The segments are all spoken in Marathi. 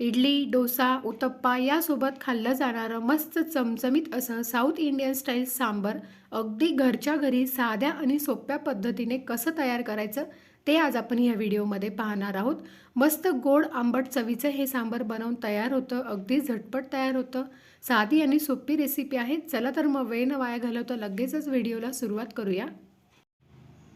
इडली डोसा उत्तप्पा यासोबत खाल्लं जाणारं मस्त चमचमीत असं साऊथ इंडियन स्टाईल सांबर अगदी घरच्या घरी साध्या आणि सोप्या पद्धतीने कसं तयार करायचं ते आज आपण या व्हिडिओमध्ये पाहणार आहोत. मस्त गोड आंबट चवीचं हे सांबर बनवून तयार होतं अगदी झटपट तयार होतं. साधी आणि सोपी रेसिपी आहे. चला तर मग वेळ न वाया घालवतं लगेचच व्हिडिओला सुरुवात करूया.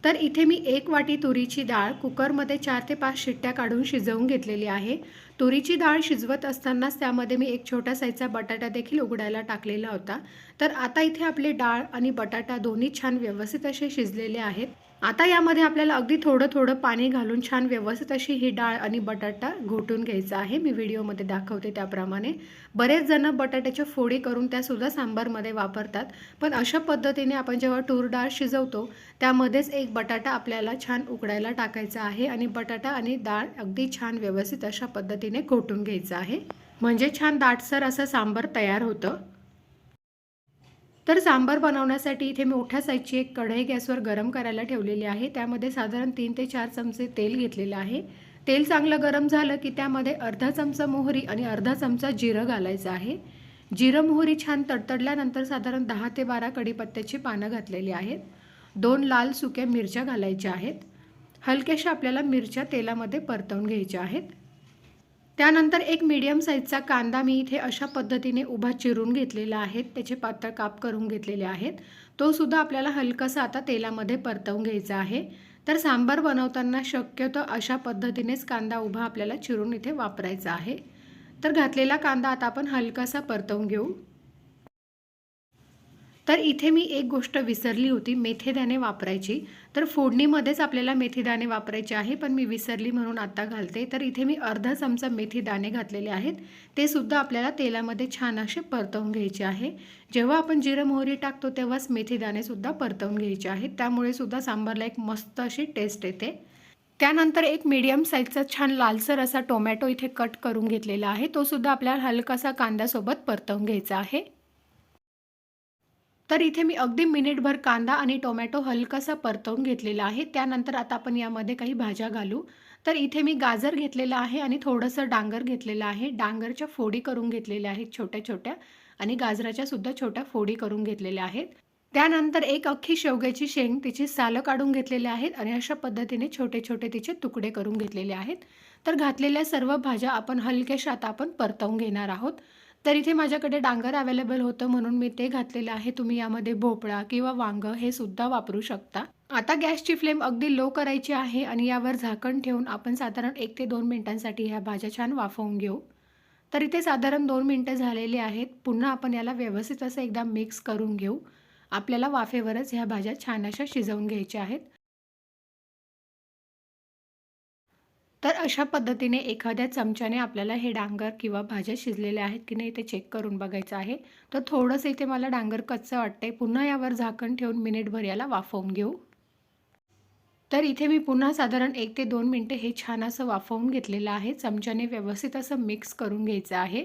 तर इथे मी एक वाटी तुरीची डाळ कुकरमध्ये चार ते पाच शिट्ट्या काढून शिजवून घेतलेली आहे. तुरीची डाळ शिजवत असतानाच त्यामध्ये मी एक छोटा साईजचा बटाटा देखील उघडायला टाकलेला होता. तर आता इथे आपले डाळ आणि बटाटा दोन्ही छान व्यवस्थित असे शिजलेले आहेत. आता यामध्ये आपल्याला अगदी थोडं थोडं पाणी घालून छान व्यवस्थित अशी ही डाळ आणि बटाटा घोटून घ्यायचा आहे. मी व्हिडिओमध्ये दाखवते त्याप्रमाणे. बरेच जण बटाट्याच्या फोडी करून त्यासुद्धा सांबारमध्ये वापरतात. पण अशा पद्धतीने आपण जेव्हा तूर डाळ शिजवतो त्यामध्येच एक बटाटा आपल्याला छान उकडायला टाकायचा आहे आणि बटाटा आणि डाळ अगदी छान व्यवस्थित अशा पद्धतीने घोटून घ्यायचं आहे. म्हणजे छान दाटसर असं सांबर तयार होतं. तर सांबर बनवण्यासाठी इथे मोठ्या साईजची एक कढई गॅसवर गरम करायला ठेवलेली आहे. त्यामध्ये साधारण तीन ते चार चमचे तेल घेतलेलं आहे. तेल चांगलं गरम झालं की त्यामध्ये अर्धा चमचा मोहरी आणि अर्धा चमचा जिरं घालायचं आहे. जिरं मोहरी छान तडतडल्यानंतर साधारण दहा ते बारा कढीपत्त्याची पानं घातलेली आहेत. दोन लाल सुक्या मिरच्या घालायच्या आहेत. हलक्याशा आपल्याला मिरच्या तेलामध्ये परतवून घ्यायच्या आहेत. त्यानंतर एक मीडियम साईजचा कांदा मी इथे अशा पद्धतीने उभा चिरून घेतलेला आहे. त्याचे पातळ काप करून घेतलेले आहेत. तो सुद्धा आपल्याला हलकासा आता तेलामध्ये परतवून घ्यायचा आहे. तर सांबार बनवताना शक्यतो अशा पद्धतीनेच कांदा उभा आपल्याला चिरून इथे वापरायचा आहे. तर घातलेला कांदा आता आपण हलकासा परतवून घेऊ. तर इथे मी एक गोष्ट विसरली होती मेथेदाणे वापरायची. तर फोडणीमध्येच आपल्याला मेथीदाणे वापरायचे आहे पण मी विसरली म्हणून आता घालते. तर इथे मी अर्धा चमचा मेथीदाणे घातलेले आहेत. ते सुद्धा आपल्याला तेलामध्ये छान असे परतवून घ्यायचे आहे. जेव्हा आपण जिरं मोहरी टाकतो तेव्हाच मेथीदाणेसुद्धा परतवून घ्यायचे आहेत. त्यामुळे सुद्धा सांबारला एक मस्त अशी टेस्ट येते. त्यानंतर एक मीडियम साईजचा छान लालसर असा टोमॅटो इथे कट करून घेतलेला आहे. तो सुद्धा आपल्याला हलकासा कांद्यासोबत परतवून घ्यायचा आहे. तर इथे मी अगदी मिनिटभर कांदा आणि टोमॅटो हलकासा परतवून घेतलेला आहे. त्यानंतर आता आपण यामध्ये काही भाज्या घालू. तर इथे मी गाजर घेतलेलं आहे आणि थोडंसं डांगर घेतलेलं आहे. डांगरच्या फोडी करून घेतलेल्या आहेत छोट्या छोट्या आणि गाजराच्या सुद्धा छोट्या फोडी करून घेतलेल्या आहेत. त्यानंतर एक अख्खी शेवग्याची शेंग तिची सालं काढून घेतलेली आहेत आणि अशा पद्धतीने छोटे छोटे तिचे तुकडे करून घेतलेले आहेत. तर घातलेल्या सर्व भाज्या आपण हलक्याशा आता आपण परतवून घेणार आहोत. तर इथे माझ्याकडे डांगर अवेलेबल होतं म्हणून मी ते घातलेलं आहे. तुम्ही यामध्ये भोपळा किंवा वांगं हे सुद्धा वापरू शकता. आता गॅसची फ्लेम अगदी लो करायची आहे आणि यावर झाकण ठेवून आपण साधारण एक ते दोन मिनिटांसाठी ह्या भाज्या छान वाफवून घेऊ. तर इथे साधारण दोन मिनटं झालेली आहेत. पुन्हा आपण याला व्यवस्थित असं एकदा मिक्स करून घेऊ. आपल्याला वाफेवरच ह्या भाज्या छान अशा शिजवून घ्यायच्या आहेत. तर अशा पद्धतीने एखाद्या चमच्याने आपल्याला हे डांगर किंवा भाज्या शिजलेल्या आहेत की नाही ते चेक करून बघायचं आहे. तर थोडंसं इथे मला डांगर कच्चं वाटतंय. पुन्हा यावर झाकण ठेवून मिनिटभर याला वाफवून घेऊ. तर इथे मी पुन्हा साधारण एक ते दोन मिनटं हे छान असं वाफवून घेतलेलं आहे. चमच्याने व्यवस्थित असं मिक्स करून घ्यायचं आहे.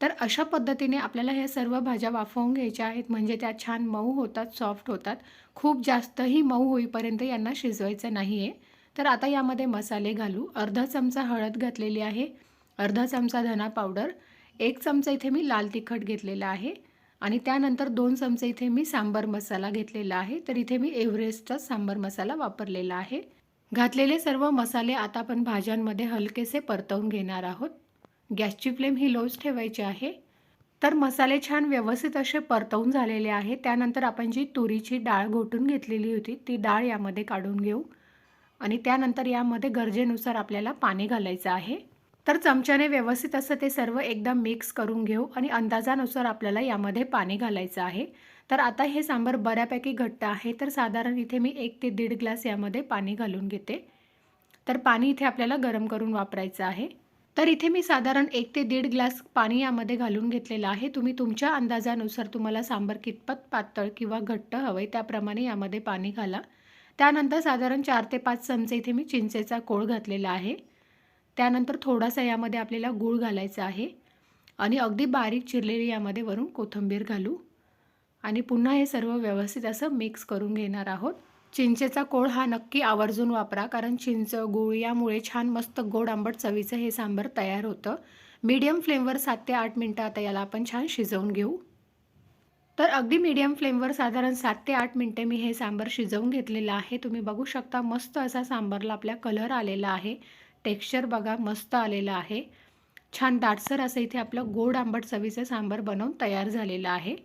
तर अशा पद्धतीने आपल्याला ह्या सर्व भाज्या वाफवून घ्यायच्या आहेत. म्हणजे त्या छान मऊ होतात सॉफ्ट होतात. खूप जास्तही मऊ होईपर्यंत यांना शिजवायचं नाही आहे तर आता यामध्ये मसाले घालू. अर्धा चमचा हळद घातलेली आहे. अर्धा चमचा धना पावडर. एक चमचा इथे मी लाल तिखट घेतलेला आहे. आणि त्यानंतर दोन चमचे इथे मी सांबार मसाला घेतलेला आहे. तर इथे मी एव्हरेस्टचा सांबार मसाला वापरलेला आहे. घातलेले सर्व मसाले आता आपण भाज्यांमध्ये हलकेसे परतवून घेणार आहोत. गॅसची फ्लेम ही लोच ठेवायची आहे. तर मसाले छान व्यवस्थित असे परतवून झालेले आहे. त्यानंतर आपण जी तुरीची डाळ घोटून घेतलेली होती ती डाळ यामध्ये काढून घेऊ. आणि त्यानंतर यामध्ये गरजेनुसार आपल्याला पाणी घालायचं आहे. तर चमच्याने व्यवस्थित असं ते सर्व एकदा मिक्स करून घेऊ आणि अंदाजानुसार आपल्याला यामध्ये पाणी घालायचं आहे. तर आता हे सांबार बऱ्यापैकी घट्ट आहे तर साधारण इथे मी एक ते दीड ग्लास यामध्ये पाणी घालून घेते. तर पाणी इथे आपल्याला गरम करून वापरायचं आहे. तर इथे मी साधारण एक ते दीड ग्लास पाणी यामध्ये घालून घेतलेलं आहे. तुम्ही तुमच्या अंदाजानुसार तुम्हाला सांबार कितपत पातळ किंवा घट्ट हवं आहे त्याप्रमाणे यामध्ये पाणी घाला. त्यानंतर साधारण चार ते पाच चमचे इथे मी चिंचेचा कोळ घातलेला आहे. त्यानंतर थोडासा यामध्ये आपल्याला गूळ घालायचा आहे. आणि अगदी बारीक चिरलेली यामध्ये वरून कोथिंबीर घालू. आणि पुन्हा हे सर्व व्यवस्थित असं मिक्स करून घेणार आहोत. चिंचेचा कोळ हा नक्की आवर्जून वापरा कारण चिंच गूळ यामुळे छान मस्त गोड आंबट चवीचं हे सांबर तयार होतं. मीडियम फ्लेमवर सात ते आठ मिनटं आता याला आपण छान शिजवून घेऊ. तर अगदी मीडियम फ्लेमवर साधारण सात ते आठ मिनटे मी हे सांबार शिजवून घेतलेलं आहे. तुम्ही बघू शकता मस्त असा सांबारला आपल्या कलर आलेला आहे. टेक्स्चर बघा मस्त आलेलं आहे. छान दाटसर असं इथे आपलं गोड आंबट चवीचं सांबार बनवून तयार झालेलं आहे.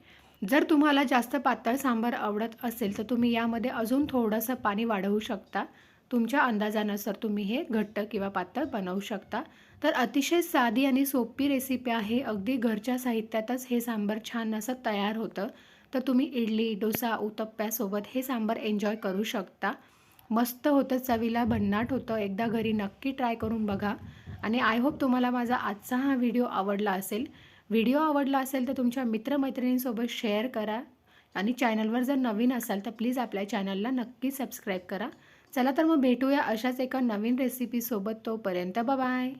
जर तुम्हाला जास्त पातळ सांबार आवडत असेल तर तुम्ही यामध्ये अजून थोडंसं पाणी वाढवू शकता. तुमच्या अंदाजानुसार तुम्ही हे घट्ट किंवा पातळ बनवू शकता. तर अतिशय साधी आणि सोपी रेसिपी आहे. अगदी घरच्या साहित्यातच हे सांबार छान असं तयार होतं. तर तुम्ही इडली डोसा उत्तप्प्यासोबत हे सांबार एन्जॉय करू शकता. मस्त होतं चवीला भन्नाट होतं. एकदा घरी नक्की ट्राय करून बघा. आणि आय होप तुम्हाला माझा आजचा हा व्हिडिओ आवडला असेल. व्हिडिओ आवडला असेल तर तुमच्या मित्रमैत्रिणींसोबत शेअर करा. आणि चॅनलवर जर नवीन असाल तर प्लीज आपल्या चॅनलला नक्की सबस्क्राईब करा. चला तर मग भेटूया अशाच एका नवीन रेसिपीसोबत तोपर्यंत बाय